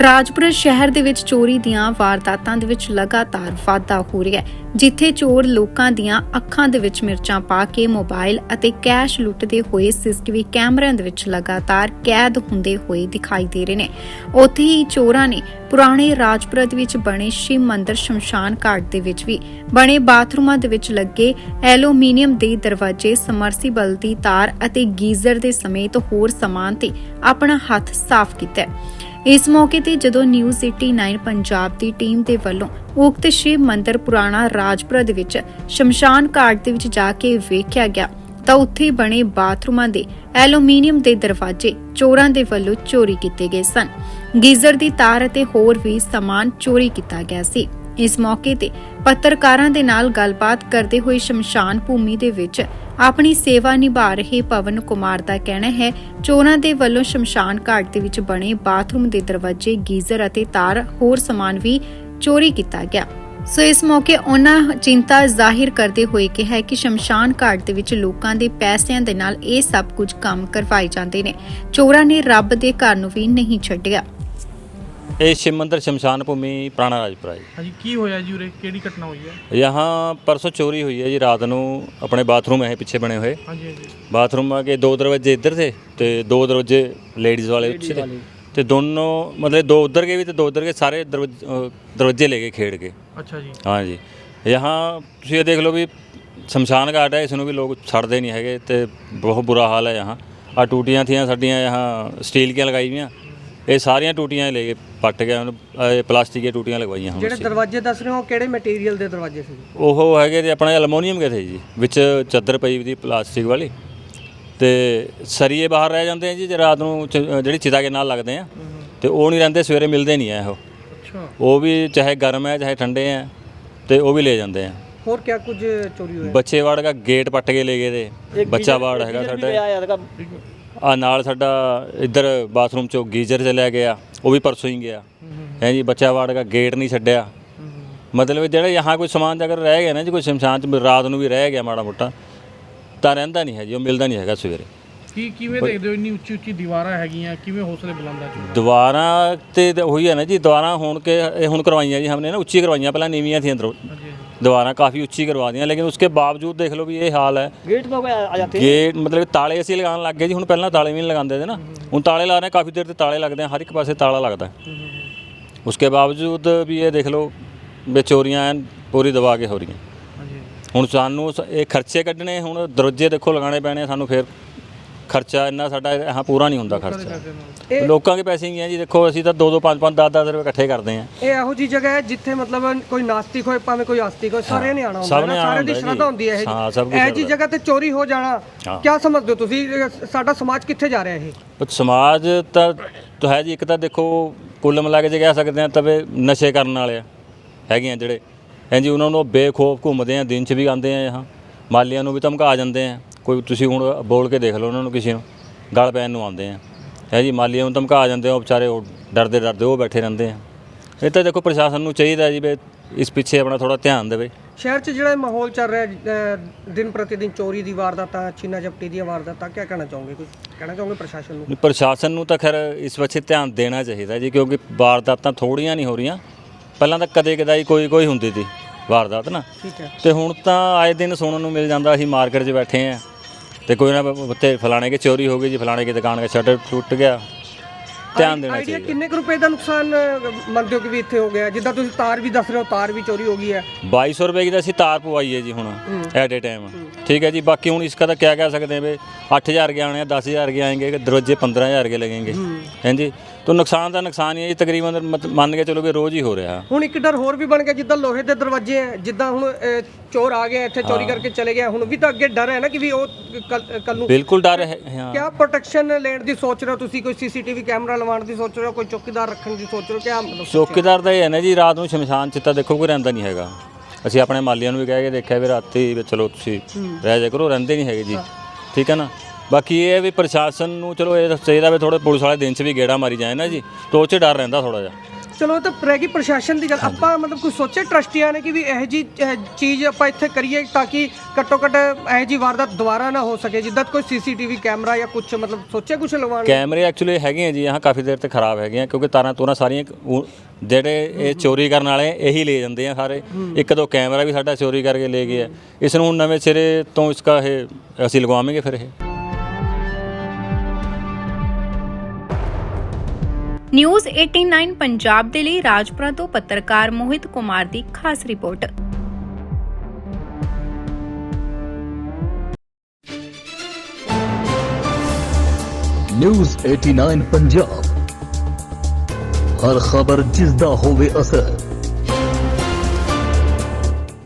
ਰਾਜਪੁਰਾ ਸ਼ਹਿਰ ਦੇ ਵਿੱਚ ਚੋਰੀ ਦੀਆਂ ਵਾਰਦਾਤਾਂ ਦੇ ਵਿੱਚ ਲਗਾਤਾਰ ਵਾਧਾ ਹੋ ਰਿਹਾ ਹੈ, ਜਿੱਥੇ ਚੋਰ ਲੋਕਾਂ ਦੀਆਂ ਅੱਖਾਂ ਦੇ ਵਿੱਚ ਮਿਰਚਾਂ ਪਾ ਕੇ ਮੋਬਾਈਲ ਅਤੇ ਕੈਸ਼ ਲੁੱਟਦੇ ਹੋਏ ਸੀਸੀਟੀਵੀ ਕੈਮਰਿਆਂ ਦੇ ਵਿੱਚ ਲਗਾਤਾਰ ਕੈਦ ਹੁੰਦੇ ਹੋਏ ਦਿਖਾਈ ਦੇ ਰਹੇ ਨੇ ਉੱਥੇ ਹੀ ਚੋਰਾਂ ਨੇ ਪੁਰਾਣੇ ਰਾਜਪੁਰਾ ਦੇ ਵਿੱਚ ਬਣੇ ਸ਼ਿਵ ਮੰਦਿਰ ਸ਼ਮਸ਼ਾਨ ਘਾਟ ਦੇ ਵਿੱਚ ਵੀ ਬਣੇ ਬਾਥਰੂਮਾਂ ਦੇ ਵਿੱਚ ਲੱਗੇ ਐਲੂਮੀਨੀਅਮ ਦੇ ਦਰਵਾਜ਼ੇ ਸਮਰਸੀਬਲ ਦੀ ਤਾਰ ਅਤੇ ਗੀਜ਼ਰ ਦੇ ਸਮੇਤ ਹੋਰ ਸਮਾਨ ਤੇ ਆਪਣਾ ਹੱਥ ਸਾਫ਼ ਕੀਤਾ ਹੈ। ਇਸ ਮੌਕੇ ਤੇ ਜਦੋਂ ਨਿਊਜ਼ 89 ਪੰਜਾਬ ਦੀ ਟੀਮ ਦੇ ਵੱਲੋਂ ਉਕਤ ਸ਼ਿਵ ਮੰਦਿਰ ਪੁਰਾਣਾ ਰਾਜਪੁਰਾ ਦੇ ਵਿੱਚ ਸ਼ਮਸ਼ਾਨ ਘਾਟ ਦੇ ਵਿੱਚ ਜਾ ਕੇ ਵੇਖਿਆ ਗਿਆ, ਤਾਂ ਉੱਥੇ ਬਣੇ ਬਾਥਰੂਮਾਂ ਦੇ ਐਲੂਮੀਨੀਅਮ ਦੇ ਦਰਵਾਜ਼ੇ ਚੋਰਾਂ ਦੇ ਵੱਲੋਂ ਚੋਰੀ ਕੀਤੇ ਗਏ ਸਨ। ਗੀਜ਼ਰ ਦੀ ਤਾਰ ਅਤੇ ਹੋਰ ਵੀ ਸਮਾਨ ਚੋਰੀ ਕੀਤਾ ਗਿਆ ਸੀ। ਇਸ ਮੌਕੇ ਤੇ ਪੱਤਰਕਾਰਾਂ ਦੇ ਨਾਲ ਗੱਲਬਾਤ ਕਰਦੇ ਹੋਏ ਸ਼ਮਸ਼ਾਨ ਭੂਮੀ ਦੇ ਵਿੱਚ ਆਪਣੀ ਸੇਵਾ ਨਿਭਾ ਰਹੇ ਪਵਨ ਕੁਮਾਰ ਦਾ ਕਹਿਣਾ ਹੈ ਚੋਰਾਂ ਦੇ ਵੱਲੋਂ ਸ਼ਮਸ਼ਾਨ ਘਾਟ ਦੇ ਵਿੱਚ ਬਣੇ ਬਾਥਰੂਮ ਦੇ ਦਰਵਾਜ਼ੇ, ਗੀਜ਼ਰ ਅਤੇ ਤਾਰ ਹੋਰ ਸਮਾਨ ਵੀ ਚੋਰੀ ਕੀਤਾ ਗਿਆ। ਸੋ ਇਸ ਮੌਕੇ ਉਹਨਾਂ ਚਿੰਤਾ ਜ਼ਾਹਿਰ ਕਰਦੇ ਹੋਏ ਕਿਹਾ ਕਿ ਸ਼ਮਸ਼ਾਨ ਘਾਟ ਦੇ ਵਿੱਚ ਲੋਕਾਂ ਦੇ ਪੈਸਿਆਂ ਦੇ ਨਾਲ ਇਹ ਸਭ ਕੁਝ ਕੰਮ ਕਰਵਾਏ ਜਾਂਦੇ ਨੇ। ਚੋਰਾਂ ਨੇ ਰੱਬ ਦੇ ਘਰ ਨੂੰ ਵੀ ਨਹੀਂ ਛੱਡਿਆ। ਇਹ शिव मंदिर शमशान भूमि पुराना राजपुरा जी ਹਾਂਜੀ ਕੀ ਹੋਇਆ ਜੀ ਉਰੇ ਕਿਹੜੀ ਘਟਨਾ ਹੋਈ ਹੈ यहाँ परसों चोरी हुई है जी रात ਨੂੰ ਆਪਣੇ ਬਾਥਰੂਮ ਹੈ ਪਿੱਛੇ ਬਣੇ ਹੋਏ ਹਾਂਜੀ ਹਾਂਜੀ ਬਾਥਰੂਮਾਂ ਕੇ ਦੋ ਦਰਵਾਜ਼ੇ ਇੱਧਰ ਥੇ ਤੇ ਦੋ ਦਰਵਾਜ਼ੇ ਲੇਡੀਜ਼ ਵਾਲੇ ਉੱਚੇ ਤੇ ਤੇ ਦੋਨੋਂ ਮਤਲਬ ਦੋ ਉਧਰ ਕੇ ਵੀ ਤੇ ਦੋ ਉਧਰ ਕੇ ਸਾਰੇ ਦਰਵਾਜ਼ੇ ਅ, ਦਰਵਾਜ਼ੇ ਲੈ ਕੇ ਖੇਡ ਕੇ ਅੱਛਾ ਜੀ ਹਾਂ ਜੀ यहाँ ਤੁਸੀਂ ਇਹ ਦੇਖ ਲਓ ਵੀ ਸ਼ਮਸ਼ਾਨ ਘਾਟ ਹੈ ਇਸ ਨੂੰ ਵੀ ਲੋਕ ਛੱਡਦੇ ਨਹੀਂ ਹੈਗੇ ਤੇ ਬਹੁਤ ਬੁਰਾ ਹਾਲ ਹੈ यहाँ ਆ ਟੂਟੀਆਂ ਥੀਆਂ ਸਾਡੀਆਂ यहाँ ਸਟੀਲ ਦੀਆਂ ਲਗਾਈ ਵੀਆਂ ਇਹ ਸਾਰੀਆਂ ਟੂਟੀਆਂ ਲੈ ਕੇ ਪੱਟ ਗਏ ਹੁਣ ਇਹ ਪਲਾਸਟਿਕ ਦੀਆਂ ਟੂਟੀਆਂ ਲਗਵਾਈਆਂ ਹੁਣ ਜਿਹੜੇ ਅਸੀਂ। ਦਰਵਾਜ਼ੇ ਦੱਸ ਰਹੇ ਹੋ ਕਿਹੜੇ ਮਟੀਰੀਅਲ ਦੇ ਦਰਵਾਜ਼ੇ ਸੀ? ਉਹ ਹੈਗੇ ਤੇ ਆਪਣਾ ਐਲੂਮੀਨੀਅਮ ਦੇ ਥੇ ਜੀ ਵਿੱਚ ਚਾਦਰ ਪਈ ਦੀ ਪਲਾਸਟਿਕ ਵਾਲੀ। ਤੇ ਸਰੀਏ ਬਾਹਰ ਰਹਿ ਜਾਂਦੇ ਆ ਜੀ ਜੇ ਰਾਤ ਨੂੰ ਚ- ਜਿਹੜੀ ਚਿਤਾ ਕੇ ਨਾਲ ਲੱਗਦੇ ਆ ਤੇ ਉਹ ਨਹੀਂ ਰਹਿੰਦੇ ਸਵੇਰੇ ਮਿਲਦੇ ਨਹੀਂ ਆ ਉਹ ਅੱਛਾ। ਉਹ ਵੀ ਚਾਹੇ ਗਰਮ ਹੈ ਚਾਹੇ ਠੰਡੇ ਆ ਤੇ ਉਹ ਵੀ ਲੈ ਜਾਂਦੇ ਆ। ਹੋਰ ਕਿਆ ਕੁਝ ਚੋਰੀ ਹੋਇਆ? ਬੱਚੇ ਵਾੜ ਦਾ ਗੇਟ ਪੱਟ ਕੇ ਲੈ ਗਏ ਤੇ ਬੱਚਾ ਵਾੜ ਹੈਗਾ ਸਾਡਾ। ਆ ਨਾਲ ਸਾਡਾ ਇੱਧਰ ਬਾਥਰੂਮ ਚੋਂ ਗੀਜ਼ਰ ਚਲਿਆ ਗਿਆ ਉਹ ਵੀ ਪਰਸੋਂ ਹੀ ਗਿਆ। ਹੈ ਜੀ ਬੱਚਾ ਵਾੜ ਦਾ ਗੇਟ ਨਹੀਂ ਛੱਡਿਆ। ਮਤਲਬ ਜਿਹੜਾ यहाँ ਕੋਈ ਸਮਾਨ ਅਗਰ ਰਹਿ ਗਿਆ ਨਾ ਜੀ ਕੋਈ ਸ਼ਮਸ਼ਾਨ ਚ ਰਾਤ ਨੂੰ ਵੀ ਰਹਿ ਗਿਆ ਮਾੜਾ ਮੋਟਾ ਤਾਂ ਰਹਿੰਦਾ ਨਹੀਂ ਹੈ ਜੀ ਉਹ ਮਿਲਦਾ ਨਹੀਂ ਹੈਗਾ ਸਵੇਰੇ। ਕੀ ਕਿਵੇਂ ਦੇਖਦੇ ਹੋ ਇੰਨੀ ਉੱਚੀ ਉੱਚੀ ਦੀਵਾਰਾਂ ਹੈਗੀਆਂ ਕਿਵੇਂ ਹੌਸਲੇ ਬੁਲੰਦਾ ਚੋਰ ਦੁਬਾਰਾ ਤੇ ਉਹੀ ਹੈ ਨਾ ਜੀ ਦੁਬਾਰਾ ਹੋਣ ਕੇ ਇਹ ਹੁਣ ਕਰਵਾਈਆਂ ਜੀ ਹਮਨੇ ਨਾ ਉੱਚੀ ਕਰਵਾਈਆਂ ਪਹਿਲਾਂ ਨੀਵੀਆਂ ਥੀਆਂ ਦਰੋ ਹਾਂਜੀ ਹਾਂਜੀ ਦੁਬਾਰਾ ਕਾਫੀ ਉੱਚੀ करवा दिया लेकिन उसके बावजूद देख लो भी ये हाल है ਗੇਟ ਤੋਂ ਆ ਜਾਂਦੇ ਗੇਟ ਮਤਲਬ ਤਾਲੇ ਅਸੀਂ ਲਗਾਉਣ ਲੱਗ ਗਏ ਜੀ ਹੁਣ ਪਹਿਲਾਂ ਤਾਲੇ ਵੀ ਨਹੀਂ ਲਗਾਉਂਦੇ ਤੇ ਨਾ ਹੁਣ ਤਾਲੇ ਲਾ ਰਹੇ ਕਾਫੀ ਦੇਰ ਤੇ ਤਾਲੇ ਲੱਗਦੇ ਆ ਹਰ ਇੱਕ ਪਾਸੇ ਤਾਲਾ ਲੱਗਦਾ ਹੈ। ਉਸਕੇ ਬਾਵਜੂਦ ਵੀ ਇਹ ਦੇਖ ਲਓ ਵੀ ਚੋਰੀਆਂ ਐਨ ਪੂਰੀ ਦਬਾ ਕੇ ਹੋ ਰਹੀਆਂ ਹਾਂਜੀ ਹੁਣ ਸਾਨੂੰ ਸ- ਇਹ ਖਰਚੇ ਕੱਢਣੇ ਹੁਣ ਦਰਵਾਜ਼ੇ ਦੇਖੋ ਲਗਾਉਣੇ ਪੈਣੇ ਆ ਸਾਨੂੰ ਫਿਰ ਖਰਚਾ ਇੰਨਾ ਸਾਡਾ ਹਾਂ ਪੂਰਾ ਨਹੀਂ ਹੁੰਦਾ ਖਰਚਾ। ਇਹ- ਲੋਕਾਂ ਦੇ ਪੈਸੇ ਹੀ ਆ ਜੀ। ਦੇਖੋ ਅਸੀਂ ਤਾਂ 2 2 5 5 10 10 ਰੁਪਏ ਇਕੱਠੇ ਕਰਦੇ ਆ। ਇਹ ਇਹੋ ਜੀ ਜਗ੍ਹਾ ਹੈ ਜਿੱਥੇ ਮਤਲਬ ਕੋਈ ਨਾਸਤਿਕ ਹੋਏ ਭਾਵੇਂ ਕੋਈ ਆਸਤਿਕ ਹੋਏ ਸਾਰੇ ਨੇ ਆਣਾ ਹੁੰਦਾ ਸਭ ਹੈ ਨੇ ਆਉਣਾ ਦੀ ਹੁੰਦਾ ਸ਼ਰਧਾ। ਹੁੰਦੀ ਹੈ ਹਾਂ, ਸਭ ਕੁਛ ਇਹ ਜੀ। ਜਗ੍ਹਾ ਤੇ ਚੋਰੀ ਹੋ ਜਾਣਾ ਹਾਂ। ਕਿਆ ਸਮਝਦੇ ਹੋ ਤੁਸੀਂ? ਇਹ ਸਾਡਾ ਸਮਾਜ ਕਿੱਥੇ ਜਾ ਰਿਹਾ ਇਹ? ਪਰ ਸਮਾਜ ਤਾਂ ਤਾਂ ਹੈ ਜੀ ਇੱਕ ਤਾਂ ਦੇਖੋ ਕੁੱਲ ਮਿਲਾ ਕੇ ਜੇ ਕਹਿ ਸਕਦੇ ਆ ਤਵੇ ਨਸ਼ੇ ਕਰਨ ਵਾਲੇ ਆ ਹੈਗੇ ਆ ਜਿਹੜੇ। ਹਾਂਜੀ ਉਹਨਾਂ ਨੂੰ ਬੇਖੌਫ ਘੁੰਮਦੇ ਆ ਦਿਨ 'ਚ ਵੀ ਆਉਂਦੇ ਆ यहाँ ਮਾਲੀਆਂ ਨੂੰ ਵੀ ਧਮਕਾ ਜਾਂਦੇ ਆ। ਕੋਈ ਤੁਸੀਂ ਹੁਣ ਬੋਲ ਕੇ ਦੇਖ ਲਓ ਉਹਨਾਂ ਨੂੰ ਕਿਸੇ ਨੂੰ ਗਲ ਪੈਣ ਨੂੰ ਆਉਂਦੇ ਆ। ਹੈ ਜੀ ਮਾਲੀਆਂ ਨੂੰ ਧਮਕਾ ਜਾਂਦੇ ਆ ਵਿਚਾਰੇ ਉਹ ਡਰਦੇ ਡਰਦੇ ਉਹ ਬੈਠੇ ਰਹਿੰਦੇ ਆ। ਇਹ ਤਾਂ ਦੇਖੋ ਪ੍ਰਸ਼ਾਸਨ ਨੂੰ ਚਾਹੀਦਾ ਜੀ ਵੀ ਇਸ ਪਿੱਛੇ ਆਪਣਾ ਥੋੜਾ ਧਿਆਨ ਦੇਵੇ। ਸ਼ਹਿਰ 'ਚ ਜਿਹੜਾ ਮਾਹੌਲ ਚੱਲ ਰਿਹਾ ਅਹ, ਦਿਨ ਪ੍ਰਤੀ ਦਿਨ ਚੋਰੀ ਦੀ ਵਾਰਦਾਤਾਂ ਛੀਨਾ ਝਪਟੀ ਦੀਆਂ ਵਾਰਦਾਤਾਂ ਕੀ ਕਹਿਣਾ ਚਾਹੋਗੇ ਕੁਝ ਕਹਿਣਾ ਚਾਹੋਗੇ ਪ੍ਰਸ਼ਾਸਨ ਨੂੰ? ਨਹੀਂ, ਪ੍ਰਸ਼ਾਸਨ ਨੂੰ ਤਾਂ ਖੈਰ ਇਸ ਪਿੱਛੇ ਧਿਆਨ ਦੇਣਾ ਚਾਹੀਦਾ ਜੀ ਕਿਉਂਕਿ ਵਾਰਦਾਤਾਂ ਥੋੜੀਆਂ ਨਹੀਂ ਹੋ ਰਹੀਆਂ। ਪਹਿਲਾਂ ਤਾਂ ਕਦੇ ਕਦਾਈ ਕੋਈ ਕੋਈ ਹੁੰਦੀ ਸੀ ਵਾਰਦਾਤ ਨਾ। ਠੀਕ ਹੈ। ਤੇ ਹੁਣ ਤਾਂ ਆਏ ਦਿਨ ਸੁਣਨ ਨੂੰ ਮਿਲ ਜਾਂਦਾ ਅਸੀਂ ਮਾਰਕੀਟ 'ਚ ਬੈਠੇ ਆ। ਤੇ ਕੋਈ ਨਾ ਉੱਥੇ ਫਲਾਣੇ ਕੇ ਚੋਰੀ ਹੋ ਗਈ ਜੀ ਫਲਾਣੇ ਕੀ ਦੁਕਾਨ ਦਾ ਸ਼ਟਰ ਟੁੱਟ ਗਿਆ। ਧਿਆਨ ਦੇਣਾ ਚਾਹੀਦਾ। ਕਿੰਨੇ ਕੁ ਰੁਪਏ ਦਾ ਨੁਕਸਾਨ ਮੰਨਦੇ ਹੋ ਕਿ ਵੀ ਇੱਥੇ ਹੋ ਗਿਆ? ਜਿੱਦਾਂ ਤੁਸੀਂ ਤਾਰ ਵੀ ਦੱਸ ਰਹੇ ਹੋ ਤਾਰ ਵੀ ਚੋਰੀ ਹੋ ਗਈ ਹੈ। 2200 ਰੁਪਏ ਦੀ ਤਾਂ ਅਸੀਂ ਤਾਰ ਪਵਾਈ ਹੈ ਜੀ ਹੁਣ ਐਟ ਏ ਟਾਈਮ ਠੀਕ ਹੈ ਜੀ ਬਾਕੀ ਹੁਣ ਇਸ ਤਾਂ ਕਿਆ ਕਹਿ ਸਕਦੇ ਹਾਂ ਵੀ 8000 ਕੇ ਆਣੇ ਆ 10000 ਕੇ ਆਏਗੇ ਕਿ ਦਰਵਾਜ਼ੇ 15000 ਕੇ ਲੱਗेंगे ਹਾਂਜੀ ਤਾਂ ਨੁਕਸਾਨ ਦਾ ਨੁਕਸਾਨ ਹੀ ਹੈ ਜੀ ਤਕਰੀਬਨ ਮੰਨ ਕੇ ਚਲੋ ਵੀ ਰੋਜ਼ ਹੀ ਹੋ ਰਿਹਾ। ਹੁਣ ਇੱਕ ਡਰ ਹੋਰ ਵੀ ਬਣ ਗਿਆ ਜਿੱਦਾਂ ਲੋਹੇ ਦੇ ਦਰਵਾਜ਼ੇ ਆ ਜਿੱਦਾਂ ਹੁਣ ਚੋਰ ਆ ਗਿਆ ਇੱਥੇ ਚੋਰੀ ਕਰਕੇ ਚਲੇ ਗਿਆ ਹੁਣ ਵੀ ਤਾਂ ਅੱਗੇ ਡਰ ਹੈ ਨਾ ਕਿ ਵੀ ਉਹ ਕੱਲ ਨੂੰ ਬਿਲਕੁਲ ਡਰ ਹੈ ਹਾਂ। ਕਿਆ ਪ੍ਰੋਟੈਕਸ਼ਨ ਲੈਣ ਦੀ ਸੋਚ ਰਹੇ ਹੋ ਤੁਸੀਂ? ਕੋਈ ਸੀਸੀਟੀਵੀ ਕੈਮਰਾ ਲਵਾਉਣ ਦੀ ਸੋਚ ਰਹੇ ਹੋ? ਕੋਈ ਚੌਕੀਦਾਰ ਰੱਖਣ ਦੀ ਸੋਚ ਰਹੇ ਹੋ? ਕਿਆ ਮਤਲਬ ਚੌਕੀਦਾਰ ਦਾ ਇਹ ਹੈ ਨਾ ਜੀ ਰਾਤ ਨੂੰ ਸ਼ਮਸ਼ਾਨ ਚਿੱਤਾ ਦੇਖੋ ਕੋਈ ਰਹਿੰਦਾ ਨਹੀਂ ਹੈਗਾ। ਅਸੀਂ ਆਪਣੇ ਮਾਲੀਆਂ ਨੂੰ ਵੀ ਕਹਿ ਕੇ ਦੇਖਿਆ ਵੀ ਰਾਤੀ ਵੀ ਚਲੋ ਤੁਸੀਂ ਰਹਿ ਜਾ ਕਰੋ ਰਹਿੰਦੇ ਨਹੀਂ ਹੈਗੇ ਜੀ। ਠੀਕ ਹੈ ਨਾ? ਬਾਕੀ ਇਹ ਹੈ ਵੀ ਪ੍ਰਸ਼ਾਸਨ ਨੂੰ ਚਲੋ ਇਹ ਚਾਹੀਦਾ ਵੀ ਥੋੜੇ ਪੁਲਿਸ ਵਾਲੇ ਦਿਨ ਚ ਵੀ ਗੇੜਾ ਮਾਰੀ ਜਾਏ ਨਾ ਜੀ ਤਾਂ ਉਹ ਚ ਡਰ ਰਹਿੰਦਾ ਥੋੜਾ ਜਿਹਾ। ਚਲੋ ਤਾਂ ਰਹਿ ਗਈ ਪ੍ਰਸ਼ਾਸਨ ਦੀ ਗੱਲ। ਆਪਾਂ ਮਤਲਬ ਕੁਝ ਸੋਚਿਆ ਟਰਸਟੀਆਂ ਨੇ ਕਿ ਵੀ ਇਹੋ ਜੀ ਚੀਜ਼ ਆਪਾਂ ਇੱਥੇ ਕਰੀਏ ਤਾਂ ਕਿ ਘੱਟੋ ਘੱਟ ਇਹੋ ਜੀ ਵਾਰਦਾਤ ਦੁਬਾਰਾ ਨਾ ਹੋ ਸਕੇ ਜਿੱਦਾਂ ਕੋਈ ਸੀਸੀਟੀਵੀ ਕੈਮਰਾ ਜਾਂ ਕੁਝ ਮਤਲਬ ਸੋਚਿਆ ਕੁਝ ਲਵਾਉਣ? ਕੈਮਰੇ ਐਕਚੁਅਲੀ ਹੈਗੇ ਆ ਜੀ यहाँ ਕਾਫੀ ਦੇਰ ਤੇ ਖਰਾਬ ਹੈਗੇ ਆ ਕਿਉਂਕਿ ਤਾਰਾਂ ਤੂਰਾਂ ਸਾਰੀਆਂ ਜਿਹੜੇ ਇਹ ਚੋਰੀ ਕਰਨ ਵਾਲੇ ਇਹੀ ਲੈ ਜਾਂਦੇ ਆ ਸਾਰੇ। ਇੱਕ ਦੋ ਕੈਮਰਾ ਵੀ ਸਾਡਾ ਚੋਰੀ ਕਰਕੇ ਲੈ ਗਏ ਆ। ਇਸ ਨੂੰ ਹੁਣ ਨਵੇਂ ਸਿਰੇ ਤੋਂ ਇਸਕਾ ਇਹ ਅਸੀਂ ਲਗਵਾਵਾਂਗੇ ਫਿਰ ਇਹ। ਨਿਊਜ਼ 89 ਪੰਜਾਬ ਦੇ ਲਈ ਰਾਜਪੁਰਾ ਤੋਂ ਪੱਤਰਕਾਰ ਮੋਹਿਤ ਕੁਮਾਰ ਦੀ ਖਾਸ ਰਿਪੋਰਟ ਨਿਊਜ਼ 89 ਪੰਜਾਬ ਹਰ ਖਬਰ ਜਿਸ ਦਾ ਹੋਵੇ ਅਸਰ